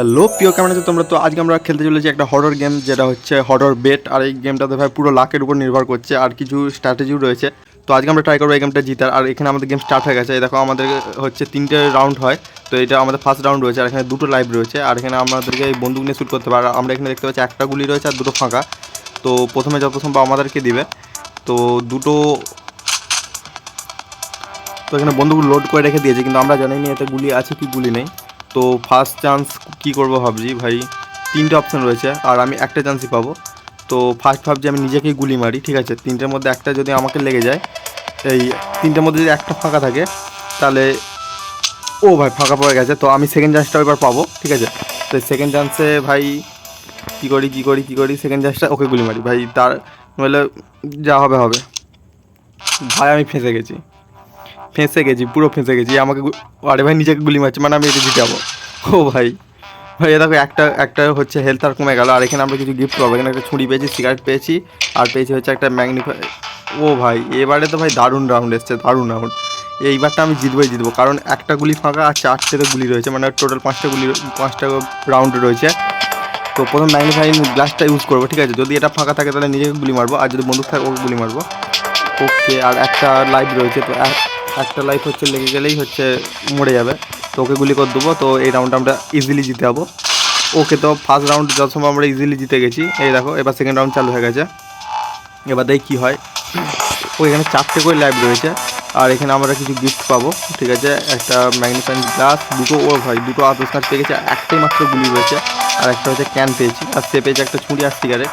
Hello, প্রিয় আছে তোমরা তো আজকে আমরা খেলতে চলেছি একটা হরর গেম যেটা হচ্ছে হরর বেট আর এই গেমটাতে ভাই পুরো লাকের উপর নির্ভর করছে, আর কিছু স্ট্র্যাটেজিও রয়েছে। তো আজকে আমরা ট্রাই করব এই গেমটা জিতার, আর এখানে আমাদের গেম স্টার্ট হয়ে গেছে। দেখো, আমাদের হচ্ছে তিনটে রাউন্ড হয়, তো এটা আমাদের ফার্স্ট রাউন্ড রয়েছে, আর এখানে দুটো লাইভ রয়েছে, আর এখানে আমাদেরকে এই বন্দুক নিয়ে শ্যুট করতে পারে আর আমরা এখানে দেখতে পাচ্ছি একটা গুলি রয়েছে আর দুটো ফাঁকা। তো প্রথমে যত সম্ভব আমাদেরকে দিবে। তো দুটো, তো এখানে বন্ধুগুলো লোড করে রেখে দিয়েছে, কিন্তু আমরা জানি না এতে গুলি আছে কি গুলি নেই। তো ফার্স্ট চান্স কি করব ভাবছি ভাই? তিনটে অপশান রয়েছে, আর আমি একটা চান্সই পাবো। তো ফার্স্ট ভাবছি আমি নিজেকেই গুলি মারি, ঠিক আছে? তিনটের মধ্যে একটা যদি আমাকে লেগে যায়, এই তিনটের মধ্যে যদি একটা ফাঁকা থাকে, তাহলে ও ভাই ফাঁকা পড়ে গেছে। তো আমি সেকেন্ড চান্সটা এবার পাবো, ঠিক আছে? তো সেকেন্ড চান্সে ভাই কী করি কী করি কী করি সেকেন্ড চান্সটা ওকে গুলি মারি। ভাই তার নইলে যা হবে হবে। ভাই আমি ফেঁসে গেছি। ফেঁসে গেছি, পুরো ফেঁসে গেছি। আমাকে আরে ভাই, নিজেকে গুলি মারছে মানে আমি এটা যাব ও ভাই। ভাই দেখো, একটা একটা হচ্ছে হেলথ আর কমে গেল, আর এখানে আমরা কিছু গিফট পাবো। এখানে একটা ছুরি পেয়েছি সিগারেট পেয়েছি, আর পেয়েছি হচ্ছে একটা ম্যাগনিফাই ও ভাই, এবারে তো ভাই দারুণ রাউন্ড এসছে, দারুণ রাউন্ড এইবারটা আমি জিতবই জিতবো, কারণ একটা গুলি ফাঁকা আর চারটেতে গুলি রয়েছে মানে টোটাল পাঁচটা গুলি, পাঁচটা রাউন্ড রয়েছে। তো প্রথম ম্যাগনিফাইং গ্লাসটা ইউজ করব, ঠিক আছে? যদি এটা ফাঁকা থাকে, তাহলে নিজেকে গুলি মারবো, আর যদি বন্দুক থাকে, ওকে গুলি মারবো। ওকে, আর একটা লাইফ রয়েছে, তো একটা লাইফ হচ্ছে, লেগে গেলেই হচ্ছে মরে যাবে। তো ওকে গুলি করে দেবো। তো এই রাউন্ডটা আমরা ইজিলি জিতে যাব। ওকে তো ফার্স্ট রাউন্ড যত সময় আমরা ইজিলি জিতে গেছি। এই দেখো, এবার সেকেন্ড রাউন্ড চালু হয়ে গেছে। এবার দেখি কী হয়। ও এখানে চারটে করে লাইভ রয়েছে। আর এখানে আমরা কিছু গিফট পাবো, ঠিক আছে? একটা ম্যাগনিফাইং গ্লাস দুটো ও ভাই, দুটো আতস কাজ পেয়ে গেছে। একটাই মাত্র গুলি রয়েছে। আর একটা হচ্ছে ক্যান পেয়েছি। আর সে পেয়েছে একটা ছুরি আর সিগারেট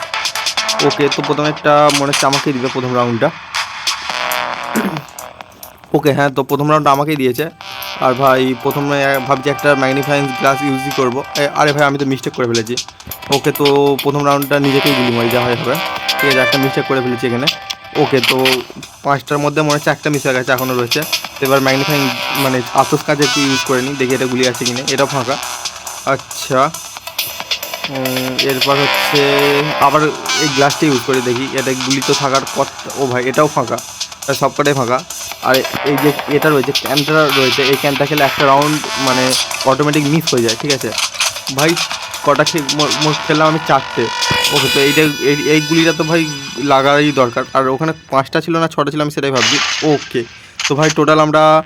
ওকে তো প্রথমে একটা মনে হচ্ছে আমাকেই দিবে প্রথম রাউন্ডটা ওকে হ্যাঁ তো প্রথম রাউন্ড আমাকেই দিয়েছে। আর ভাই, প্রথমে ভাবছি একটা ম্যাগনিফাইং গ্লাস ইউজই করব। আরে ভাই, আমি তো মিস্টেক করে ফেলেছি। ওকে তো প্রথম রাউন্ডটা নিজেকেই গুলি মারি যা হয় হবে। ঠিক আছে, একটা মিস্টেক করে ফেলেছি এখানে। ওকে তো পাঁচটার মধ্যে মনে হচ্ছে একটা মিস হয়ে গেছে এখনও রয়েছে। এবার ম্যাগনিফাইং মানে আতস কাজে একটু ইউজ করে নিই দেখি এটা গুলি আছে কিনা। এটাও ফাঁকা। আচ্ছা। এরপর হচ্ছে আবার এই গ্লাসটা ইউজ করে, দেখি। এটা গুলি তো থাকার কথা ও ভাই, এটাও ফাঁকা। এটা সবকটাই ফাঁকা। আর এই যে এটা রয়েছে, ক্যানটা রয়েছে, এই ক্যানটা খেলে একটা রাউন্ড মানে অটোমেটিক মিস হয়ে যায়, ঠিক আছে? ভাই, কটা মোট খেললাম আমি চারটে। ওকে, তো এইটা, এই- এই গুলিটা তো ভাই লাগারই দরকার। আর ওখানে পাঁচটা ছিল না, ছটা ছিল, আমি সেটাই ভাবছি। ওকে, তো ভাই টোটাল আমরা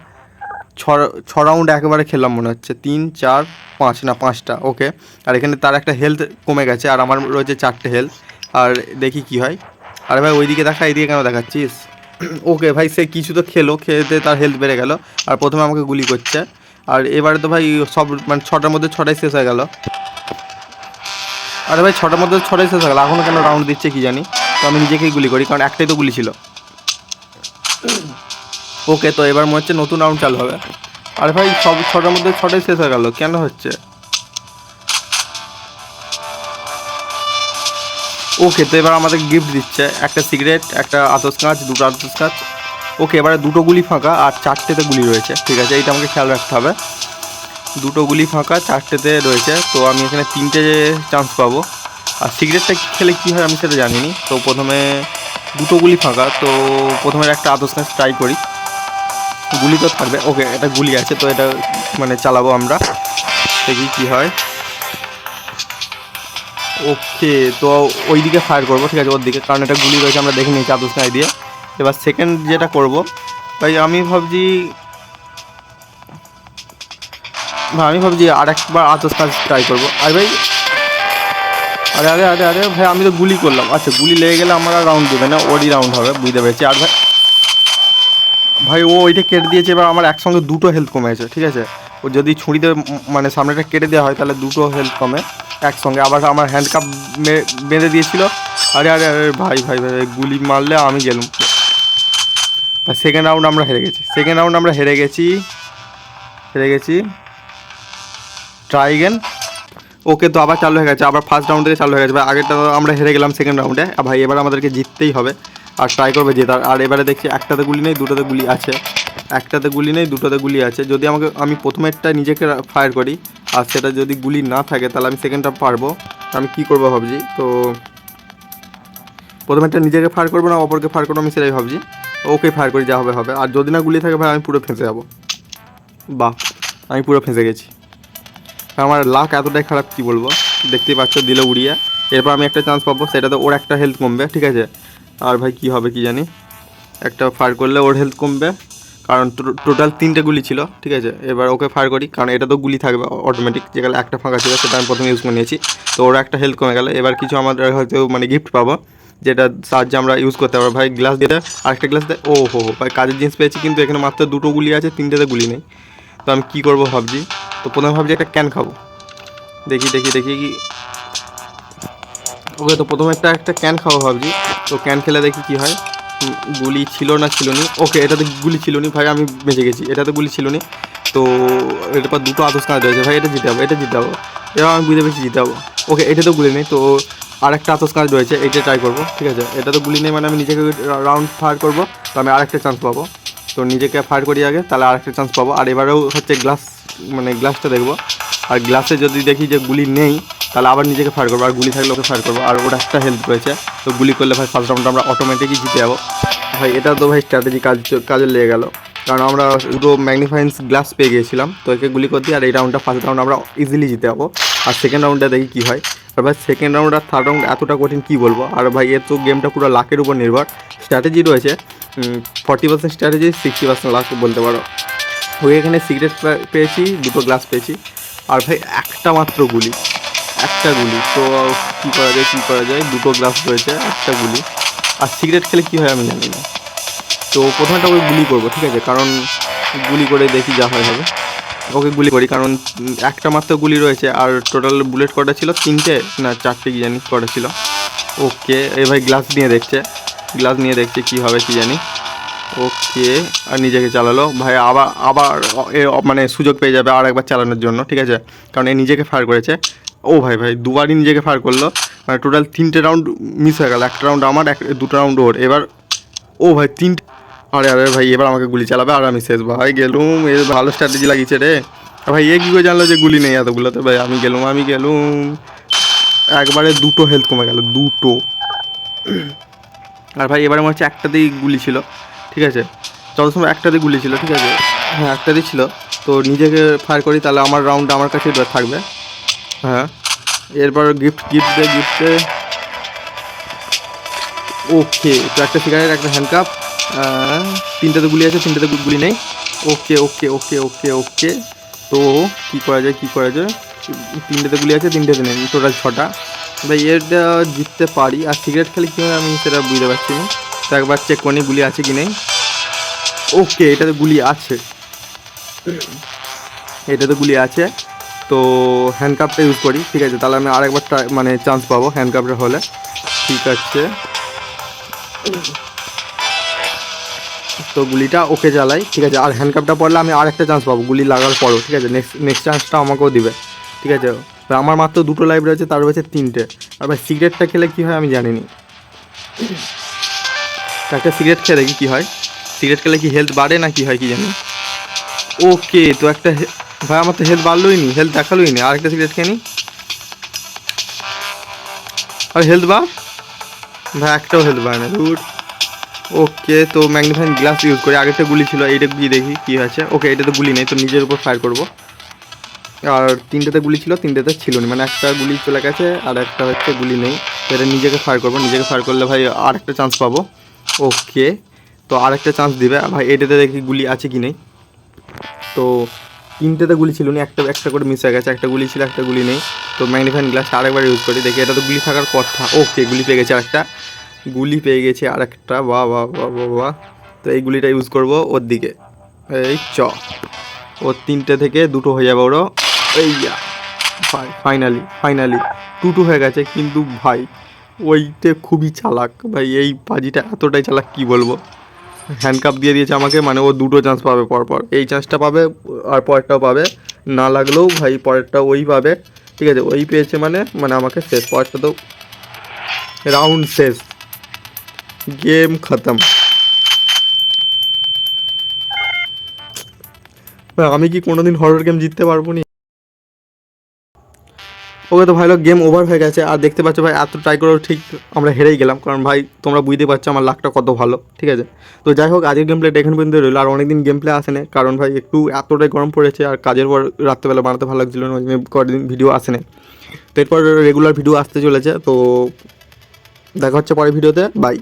ছ ছ রাউন্ড একেবারে খেললাম মনে হচ্ছে। তিন, চার, পাঁচ, না, পাঁচটা, ওকে? আর এখানে তার একটা হেলথ কমে গেছে, আর আমার রয়েছে চারটে হেলথ আর দেখি কি হয়। আরে ভাই, ওইদিকে দেখা, এইদিকে কেন দেখাচ্ছিস? ওকে ভাই, সে কিছু তো খেলো খেতে তার হেলথ বেড়ে গেল। আর প্রথমে আমাকে গুলি করছে। আর এবারে তো ভাই, সব মানে ছটার মধ্যে ছটাই শেষ হয়ে গেল। আরে ভাই, ছটার মধ্যে ছটাই শেষ হয়ে গেল। এখনও কেন রাউন্ড দিচ্ছে কি জানি? তো আমি নিজেকেই গুলি করি, কারণ একটাই তো গুলি ছিল। ওকে, তো এবার মনে হচ্ছে নতুন রাউন্ড চালু হবে। আরে ভাই, সব ছটার মধ্যে ছটাই শেষ হয়ে গেল। কেন হচ্ছে? ওকে তো এবার আমাদের গিফট দিচ্ছে। একটা সিগারেট একটা আতস কাঁচ, দুটো আতস কাঁচ। ওকে এবারে দুটো গুলি ফাঁকা আর চারটেতে গুলি রয়েছে। ঠিক আছে, এইটা আমাকে খেয়াল রাখতে হবে। দুটো গুলি ফাঁকা, চারটেতে রয়েছে। তো আমি এখানে তিনটে চান্স পাবো। আর সিগারেটটা খেলে কী হয় আমি সেটা জানিনি। তো প্রথমে দুটো গুলি ফাঁকা, তো প্রথমে একটা আতস কাঁচ ট্রাই করি। গুলি তো থাকবে। ওকে এটা গুলি আছে, তো এটা মানে চালাবো আমরা। দেখি কী হয়। ওকে, তো ওই দিকে ফায়ার করব, ঠিক আছে ওর দিকে কারণ এটা গুলি রয়েছে, আমরা দেখে নিয়েছি আদর্শ দিয়ে এবার সেকেন্ড যেটা করব, ভাই, আমি ভাবছি, ভাই, আমি ভাবছি আর একবার আতস কাজ ট্রাই করব। আর ভাই, আরে আরে আরে আরে, ভাই, আমি তো গুলি করলাম। আচ্ছা গুলি লেগে গেলে আমার আর রাউন্ড দেবে না, ওরই রাউন্ড হবে, বুঝতে পেরেছি। আর ভাই ভাই, ও ওইটা কেটে দিয়েছে, এবার আমার একসঙ্গে দুটো হেলথ কমে গেছে ঠিক আছে? ও যদি ছুরিতে মানে সামনেটা কেটে দেওয়া হয়, তাহলে দুটো হেলথ কমে। একসঙ্গে। আবার আমার হ্যান্ড কাপ বেঁধে দিয়েছিল। আরে আরে আরে, ভাই ভাই ভাই গুলি মারলে আমি গেলাম। সেকেন্ড রাউন্ড আমরা হেরে গেছি। সেকেন্ড রাউন্ড আমরা হেরে গেছি। হেরে গেছি। ট্রাই গেন ওকে তো আবার চালু হয়ে গেছে। আবার ফার্স্ট রাউন্ড থেকে চালু হয়ে গেছে। ভাই, আগেরটা আমরা হেরে গেলাম সেকেন্ড রাউন্ডে ভাই, এবার আমাদেরকে জিততেই হবে। আর ট্রাই করবে জেতার আর এবারে দেখছি একটাতে গুলি নেই, দুটোতে গুলি আছে। একটাতে গুলি নেই, দুটোতে গুলি আছে। যদি আমাকে, আমি প্রথমেরটা নিজেকে ফায়ার করি, আর সেটা যদি গুলি না থাকে, তাহলে আমি সেকেন্ডটা পারব। আমি কি করব ভাবছি? তো প্রথমেরটা নিজেকে ফায়ার করব না, অপরকে ফায়ার করব আমি সেটাই ভাবছি। ওকে ফায়ার করি, যা হবে হবে। আর যদি না গুলি থাকে ভাই, আমি পুরো ফেঁসে যাব। বাহ, আমি পুরো ফেঁসে গেছি। আমার লাক এতটাই খারাপ, কি বলব? দেখতেই পাচ্ছ, দিল উড়িয়ে। এরপর আমি একটা চান্স পাবো, সেটাতে ওর একটা হেলথ কমবে, ঠিক আছে? আর ভাই, কি হবে কি জানি? একটা ফায়ার করলে ওর হেলথ কমবে। কারণ টোটাল তিনটে গুলি ছিল ঠিক আছে? এবার ওকে ফায়ার করি কারণ এটা তো গুলি থাকবে অটোমেটিক যেখানে একটা ফাঁকা ছিল সেটা আমি প্রথমে ইউজ করে নিয়েছি। তো ওর একটা হেলথ কমে গেল। এবার কিছু আমাদের হয়তো মানে গিফট পাবো যেটা সাহায্যে আমরা ইউজ করতে পারব। ভাই গ্লাস দিয়ে দেয়, আরেকটা গ্লাস দেয় ও হো ভাই কাজের জিনিস পেয়েছি কিন্তু এখানে মাত্র দুটো গুলি আছে তিনটেতে গুলি নেই। তো আমি কী করব ভাবছি? তো প্রথমে ভাবছি একটা ক্যান খাব। দেখি দেখি দেখি কি ওকে তো প্রথমে একটা একটা ক্যান খাব ভাবছি। তো ক্যান খেলে দেখি কি হয়। গুলি ছিল না, ছিল নি। ওকে এটাতে গুলি ছিল নি। ভাই, আমি বেঁচে গেছি। এটাতে গুলি ছিল নি। তো এটার পর দুটো আদর্শ কাজ রয়েছে ভাই, এটা জিতে যাব, এটা জিতে যাব। এবার আমি বুঝতে পেরেছি জিতে যাব। ওকে এটা তো গুলি নেই। তো আর একটা আতস কাজ রয়েছে এইটা ট্রাই করব, ঠিক আছে? এটা তো গুলি নেই মানে আমি নিজেকে রাউন্ড ফায়ার করব, তো আমি আরেকটা চান্স পাবো। তো নিজেকে ফায়ার করি আগে, তাহলে আরেকটা চান্স পাবো। আর এবারেও হচ্ছে গ্লাস মানে গ্লাসটা দেখব। আর গ্লাসে যদি দেখি যে গুলি নেই তাহলে আবার নিজেকে ফায়ার করব, আর গুলি থাকলে ওকে ফায়ার করব, আর ওটা একটা হেল্প রয়েছে। তো গুলি করলে ভাই ফার্স্ট রাউন্ড আমরা অটোমেটিকই জিতে যাব। ভাই, এটা তো ভাই স্ট্র্যাটেজি কাজ কাজে লেগে গেল। কারণ আমরা দুটো ম্যাগনিফাইন্স গ্লাস পেয়ে গিয়েছিলাম, তো একে গুলি করতে আর এই রাউন্ডটা ফার্স্ট রাউন্ড আমরা ইজিলি জিতে যাব। আর সেকেন্ড রাউন্ডটা দেখি কী হয়। আর ভাই সেকেন্ড রাউন্ড আর থার্ড রাউন্ড এতটা কঠিন কী বলব? আর ভাই, এর তো গেমটা পুরো লাকের উপর নির্ভর। স্ট্র্যাটেজি রয়েছে forty percent strategy sixty percent luck বলতে পারো। ওই এখানে সিগারেট পেয়েছি, দুটো গ্লাস পেয়েছি। আর ভাই, একটা মাত্র গুলি। একটা গুলি। তো কী করা যায়, কী করা যায়? দুটো গ্লাস রয়েছে, একটা গুলি। আর সিগারেট খেলে কী হয় আমি জানি না। তো প্রথমটা ওই গুলি করব, ঠিক আছে? কারণ গুলি করে দেখি যা হয় হবে। ওকে গুলি করি, কারণ একটা মাত্র গুলি রয়েছে, আর টোটাল বুলেট কটা ছিল? তিনটে না চারটে কি জানি কটা ছিল? ওকে এই ভাই গ্লাস নিয়ে দেখছে। গ্লাস নিয়ে দেখছে কী হবে কি জানি। ওকে, আর নিজেকে চালালো। ভাই আবার আবার এ মানে সুযোগ পেয়ে যাবে আর একবার চালানোর জন্য, ঠিক আছে? কারণ এ নিজেকে ফায়ার করেছে। ও ভাই ভাই দুবারই নিজেকে ফায়ার করল। মানে টোটাল তিনটে রাউন্ড মিস হয়ে গেল। একটা রাউন্ড আমার, এক দুটো রাউন্ড ওর। এবার, ও ভাই তিনটে আরে আরে, ভাই, এবার আমাকে গুলি চালাবে আর আমি শেষ। ভাই, গেলুম, এ ভালো স্ট্র্যাটেজি লাগিয়েছে রে। ভাই, এ কী করে জানলো যে গুলি নেই এতগুলোতে? ভাই, আমি গেলুম আমি গেলুম। একবারে দুটো হেলথ কমে গেল, দুটো। আর ভাই, এবারে মনে হচ্ছে একটাতেই গুলি ছিল, ঠিক আছে? যত সময় একটাতেই গুলি ছিল, ঠিক আছে? হ্যাঁ একটাতেই ছিল। তো নিজেকে ফায়ার করি, তাহলে আমার রাউন্ড আমার কাছে থাকবে। হ্যাঁ। এরপর গিফট গিফট দে গিফট ওকে তো একটা সিগারেট একটা হ্যান্ডকাপ তিনটাতে গুলি আছে তিনটাতে গুলি নেই। ওকে ওকে ওকে ওকে ওকে তো কী করা যায়, কী করা যায়? তিনটাতে গুলি আছে তিনটাতে নেই টোটাল ছটা। ভাই, এটা জিততে পারি। আর সিগারেট খেলে কী আমি সেটা বুঝতে পারছি না। তো একবার চেক করে গুলি আছে কি নেই। ওকে এটাতে গুলি আছে। এটাতে গুলি আছে। তো হ্যান্ডকাপটা ইউজ করি, ঠিক আছে? তাহলে আমি আরেকবার মানে চান্স পাবো হ্যান্ডকাপটা হলে। ঠিক আছে। তো গুলিটা ওকে জ্বালাই, ঠিক আছে? আর হ্যান্ডকাপটা পড়লে আমি আর একটা চান্স পাবো, গুলি লাগার পরও, ঠিক আছে? নেক্সট নেক্সট চান্সটা আমাকেও দিবে, ঠিক আছে? আমার মাত্র দুটো লাইভ রয়েছে, তার রয়েছে তিনটে। আর ভাই সিগারেটটা খেলে কী হয় আমি জানিনি। একটা সিগারেট খেয়ে দেখি কী হয়? সিগারেট খেলে কি হেলথ বাড়ে না কি হয়, কি জানি? ওকে তো একটা ভাই, আমার তো হেলথ বাড়লোই নি হেলথ দেখালোই নি আর একটা সিগারেট খেয়ে নি। আর হেলথ বার ভাই, একটাও হেলথ বাড়ে না দুধ ওকে তো ম্যাগনিফাইং গ্লাস ইউজ করি, আগেরটা গুলি ছিল, এইটা গিয়ে দেখি কী হয়েছে। ওকে এটাতে গুলি নেই, তো নিজের উপর ফায়ার করব। আর তিনটাতে গুলি ছিল, তিনটাতে ছিল না মানে একটা গুলি চলে গেছে, আর একটা হচ্ছে গুলি নেই। তো এটা নিজেকে ফায়ার করব, নিজেকে ফায়ার করলে ভাই আর একটা চান্স পাবো। ওকে তো আর একটা চান্স দিবে। ভাই এটাতে দেখি গুলি আছে কি নেই। তো তিনটেতে গুলি ছিল একটা একটা করে মিস হয়ে গেছে, একটা গুলি ছিল, একটা গুলি নেই। তো ম্যাগনিফাইং গ্লাস আরেকবার ইউজ করি, দেখি এটা তো গুলি থাকার কথা। ওকে গুলি পেয়ে গেছে আরেকটা। গুলি পেয়ে গেছে আরেকটা, বাহ বাহ বাহ বাহ বাহ। তো এই গুলিটা ইউজ করব ওর দিকে। এই চ। ওর তিনটে থেকে দুটো হয়ে যাবে ওরও। এই ফাইনালি ফাইনালি টু টু হয়ে গেছে, কিন্তু ভাই, ওইতে খুবই চালাক। ভাই, এই পাজিটা এতটাই চালাক, কি বলব? হ্যান্ডকাপ দিয়ে দিয়েছে আমাকে মানে ও দুটো চান্স পাবে পরপর। এই চান্সটা পাবে আর পরেরটাও পাবে। না লাগলেও ভাই পরেরটা ওই পাবে। ঠিক আছে, ওই পেয়েছে মানে মানে আমাকে শেষ। পরেরটা তো রাউন্ড শেষ। গেম খতম। আমি কি কোনোদিন হরর গেম জিততে পারব না? ওকে তো ভাই লোক গেম ওভার হয়ে গেছে। আর দেখতে পাচ্ছ ভাই, এত ট্রাই করেও ঠিক আমরা হেরেই গেলাম। কারণ ভাই, তোমরা বুঝতে পারছ আমার লাকটা কত ভালো, ঠিক আছে? তো যাই হোক, আজকের গেম প্লেটা এখন পর্যন্ত রইল। আর অনেকদিন গেম প্লে আসে না কারণ ভাই, একটু এতটাই গরম পড়েছে আর কাজের পর রাত্রেবেলা বানাতে ভালো লাগছিল না কদিন ভিডিও আসে না তো এরপর রেগুলার ভিডিও আসতে চলেছে, তো দেখা হচ্ছে পরের ভিডিওতে বাই